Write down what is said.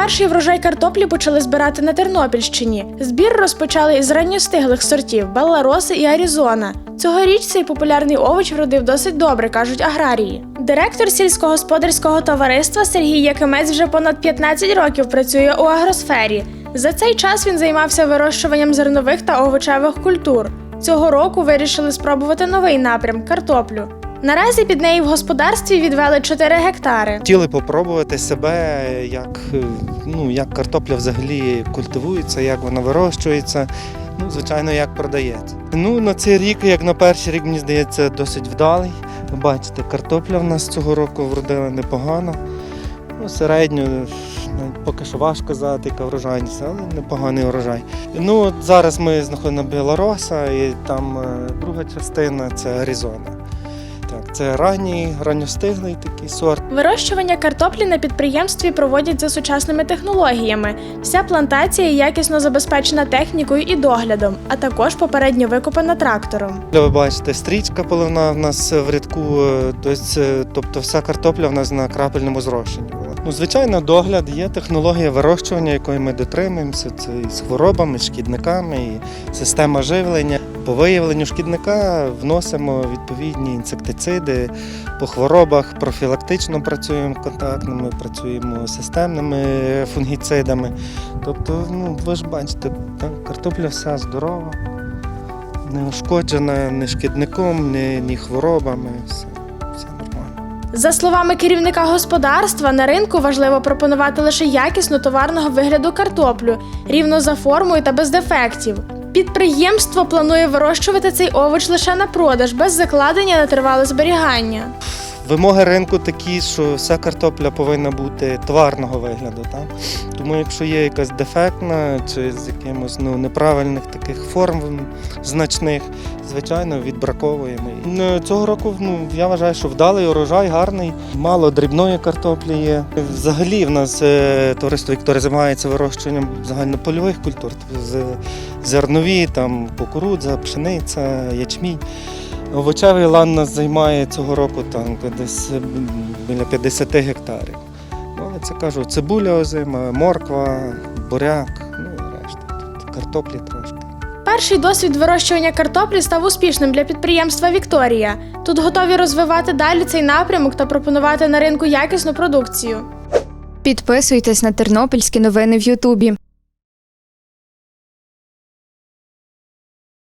Перший врожай картоплі почали збирати на Тернопільщині. Збір розпочали із ранньостиглих сортів Беллароси і Арізона. Цьогоріч цей популярний овоч вродив досить добре, кажуть аграрії. Директор сільськогосподарського товариства Сергій Якимець вже понад 15 років працює у агросфері. За цей час він займався вирощуванням зернових та овочевих культур. Цього року вирішили спробувати новий напрям картоплю. Наразі під неї в господарстві відвели 4 гектари. Хотіли попробувати себе, як, ну, як картопля взагалі культивується, як вона вирощується. Ну, звичайно, як продається. Ну, на цей рік, як на перший рік, мені здається, досить вдалий. Ви бачите, картопля в нас цього року вродила непогано. Ну, середньо, навіть поки що важко казати, яка врожайність, але непоганий урожай. Ну, от зараз ми знаходимо Білороса, і там е, друга частина це Аризона. Це ранній, ранньостиглий такий сорт. Вирощування картоплі на підприємстві проводять за сучасними технологіями. Вся плантація якісно забезпечена технікою і доглядом, а також попередньо викопана трактором. Ви бачите, стрічка поливна в нас в рядку, е, тобто, е, тобто вся картопля в нас на крапельному зрошенні була. Ну, звичайно, догляд є технологія вирощування, якої ми дотримуємося. Це і з хворобами, з шкідниками, і система живлення. По виявленню шкідника вносимо відповідні інсектициди по хворобах, профілактично працюємо контактними, працюємо системними фунгіцидами. Тобто, ну ви ж бачите, так, картопля вся здорова не ушкоджена ні шкідником, ні, ні хворобами. Все. За словами керівника господарства, на ринку важливо пропонувати лише якісну товарного вигляду картоплю, рівно за формою та без дефектів. Підприємство планує вирощувати цей овоч лише на продаж, без закладення на тривале зберігання. Вимоги ринку такі, що вся картопля повинна бути товарного вигляду. Так? Тому якщо є якась дефектна чи з якимось ну, неправильних таких форм значних, звичайно, відбраковуємо. Ну, Цього року ну, я вважаю, що вдалий урожай, гарний, мало дрібної картоплі є. Взагалі в нас е, товариство Вікторія займається вирощуванням загальнопольових культур, тобто зернові, там, кукурудза, пшениця, ячмінь. Овочевий лан нас займає цього року там десь біля 50 гектарів. Ну, але це кажу, цибуля озима, морква, буряк, ну і решта. Тут картоплі трошки. Перший досвід вирощування картоплі став успішним для підприємства Вікторія. Тут готові розвивати далі цей напрямок та пропонувати на ринку якісну продукцію. Підписуйтесь на тернопільські новини в Ютубі.